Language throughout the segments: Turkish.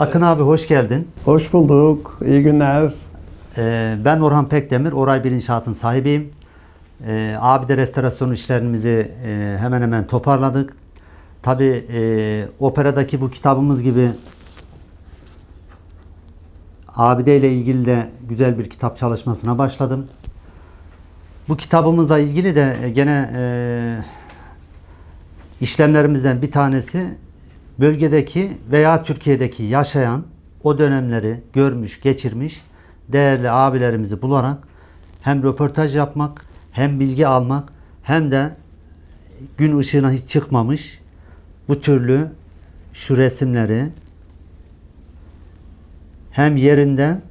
Akın abi hoş geldin. Hoş bulduk. İyi günler. Ee, ben Orhan Pekdemir, Oray Bir İnşaat'ın sahibiyim. Ee, abi de restorasyon işlerimizi e, hemen hemen toparladık. Tabi operadaki bu kitabımız gibi Abide ile ilgili de güzel bir kitap çalışmasına başladım. Bu kitabımızla ilgili de e, gene e, işlemlerimizden bir tanesi bölgedeki veya Türkiye'deki yaşayan o dönemleri görmüş, geçirmiş değerli abilerimizi bularak hem röportaj yapmak, hem bilgi almak, hem de gün ışığına hiç çıkmamış bu türlü şu resimleri hem yerinden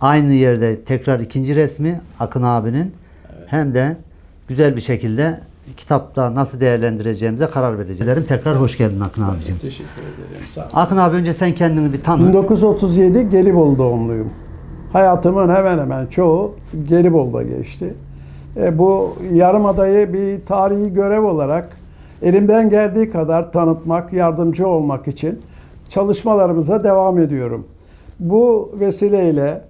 aynı yerde tekrar ikinci resmi Akın abinin hem de güzel bir şekilde kitapta nasıl değerlendireceğimize karar vereceğim. Tekrar hoş geldin Akın abicim. Teşekkür ederim. Sağ Akın abi önce sen kendini bir tanıt. 1937 Gelibolu doğumluyum. Hayatımın hemen hemen çoğu Gelibolu'da geçti. E, bu yarımadayı bir tarihi görev olarak elimden geldiği kadar tanıtmak, yardımcı olmak için çalışmalarımıza devam ediyorum. Bu vesileyle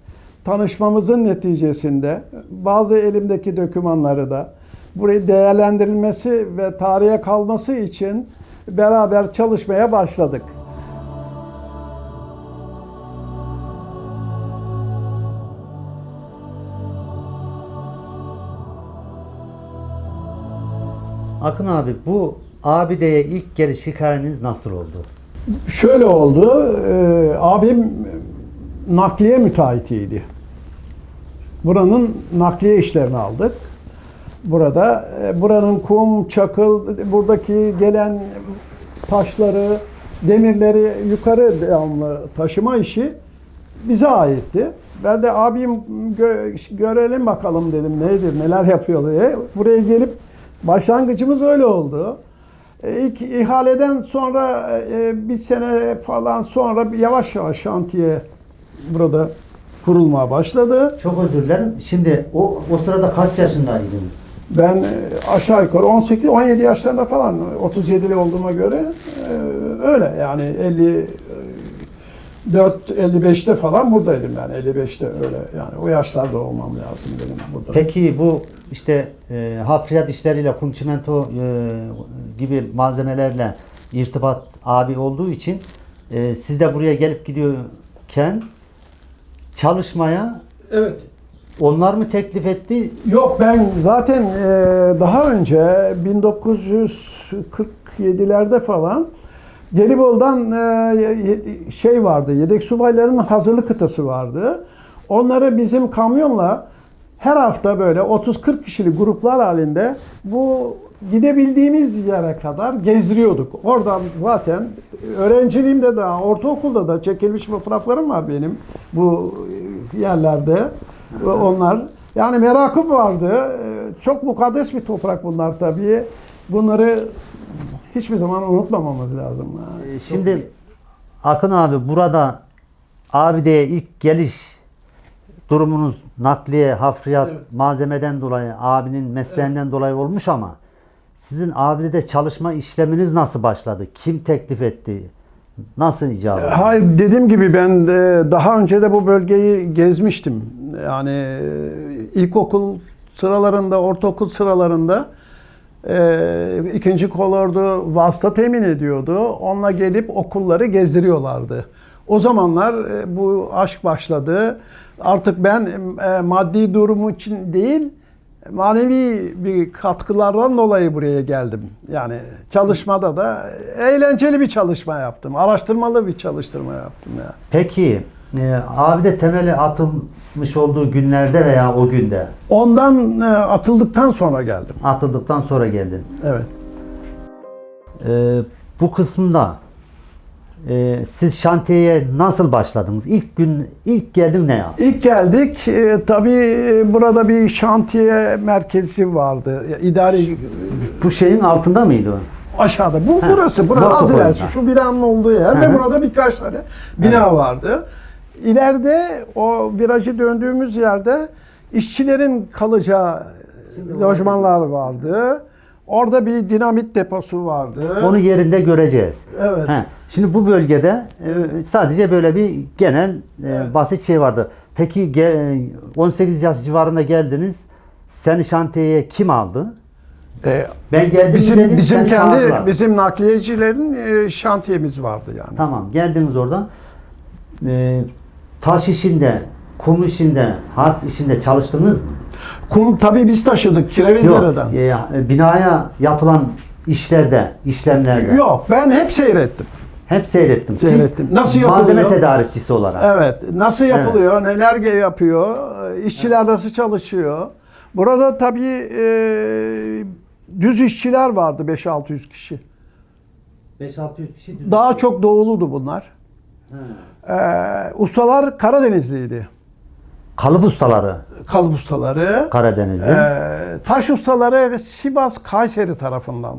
tanışmamızın neticesinde bazı elimdeki dokümanları da burayı değerlendirilmesi ve tarihe kalması için beraber çalışmaya başladık. Akın abi bu abideye ilk geliş hikayeniz nasıl oldu? Şöyle oldu, e, abim nakliye müteahhitiydi. Buranın nakliye işlerini aldık. Burada e, buranın kum, çakıl, buradaki gelen taşları, demirleri yukarı devamlı taşıma işi bize aitti. Ben de abim gö- görelim bakalım dedim nedir, neler yapıyor diye. Buraya gelip başlangıcımız öyle oldu. E, İlk ihaleden sonra e, bir sene falan sonra yavaş yavaş şantiye burada kurulmaya başladı. Çok özür dilerim. Şimdi o o sırada kaç yaşındaydınız? Ben e, aşağı yukarı 18-17 yaşlarında falan 37'li olduğuma göre e, öyle yani 54 55'te falan buradaydım yani 55'te öyle yani o yaşlarda olmam lazım benim burada. Peki bu işte e, hafriyat işleriyle kum çimento e, gibi malzemelerle irtibat abi olduğu için e, siz de buraya gelip gidiyorken çalışmaya Evet. Onlar mı teklif etti? Yok ben zaten e, daha önce 1947'lerde falan Gelibolu'dan e, şey vardı, yedek subayların hazırlık kıtası vardı. Onları bizim kamyonla her hafta böyle 30-40 kişilik gruplar halinde bu gidebildiğimiz yere kadar gezdiriyorduk. Oradan zaten öğrenciliğimde de ortaokulda da çekilmiş fotoğraflarım var benim bu yerlerde. Ve Onlar yani merakım vardı. Ee, Çok mukaddes bir toprak bunlar tabii. Bunları hiçbir zaman unutmamamız lazım. E, Şimdi Akın abi burada abideye ilk geliş durumunuz nakliye, hafriyat, Evet. malzemeden dolayı, abinin mesleğinden dolayı olmuş ama sizin abidede çalışma işleminiz nasıl başladı? Kim teklif etti? Nasıl icap oldu? Hayır dediğim gibi ben de daha önce de bu bölgeyi gezmiştim. Yani e, ilkokul sıralarında, ortaokul sıralarında e, ikinci kolordu vasıta temin ediyordu. Onunla gelip okulları gezdiriyorlardı. O zamanlar e, bu aşk başladı. Artık ben e, maddi durumu için değil, manevi bir katkılardan dolayı buraya geldim. Yani çalışmada da eğlenceli bir çalışma yaptım. Araştırmalı bir çalıştırma yaptım ya. Peki e, abide temeli atılmış olduğu günlerde veya o günde Ondan e, atıldıktan sonra geldim. atıldıktan sonra geldin. Evet. E, bu kısımda e, siz şantiyeye nasıl başladınız? İlk gün ilk geldin ne yaptın? İlk geldik. E, tabii e, burada bir şantiye merkezi vardı. İdari Bu şeyin altında mıydı o? aşağıda. Bu Ha, burası. Balto az ilerisi. Şu binanın olduğu yer Hı ve hı. burada birkaç tane bina vardı. İleride o virajı döndüğümüz yerde işçilerin kalacağı lojmanlar vardı. Orada bir dinamit deposu vardı. Onu yerinde göreceğiz. Evet. He, Şimdi bu bölgede e, sadece böyle bir genel e, Evet. basit şey vardı. Peki ge- 18 yaş civarında geldiniz. Seni şantiyeye kim aldı? Ee, Ben geldim bizim dedin, bizim kendi çağırdılar. bizim nakliyecilerin e, şantiyemiz vardı yani. Tamam geldiniz oradan. E, taş işinde, kum işinde, harp işinde çalıştınız mı? Kum tabii biz taşıdık Kirevizdere'den. Yok. e, binaya yapılan işlerde, işlemlerde. Yok ben hep seyrettim. Hep seyrettim. Siz Seyrettim. Nasıl malzeme yapılıyor? tedarikçisi olarak. Evet. Nasıl yapılıyor? Neler ge- yapıyor? İşçiler nasıl çalışıyor? Burada tabii e, düz işçiler vardı 5-600 kişi. 5-600 kişi düz- Daha çok doğuludu bunlar. E, ustalar Karadenizliydi. Kalıp ustaları Kalıp ustaları. Karadenizli. E, taş ustaları Sivas Kayseri tarafından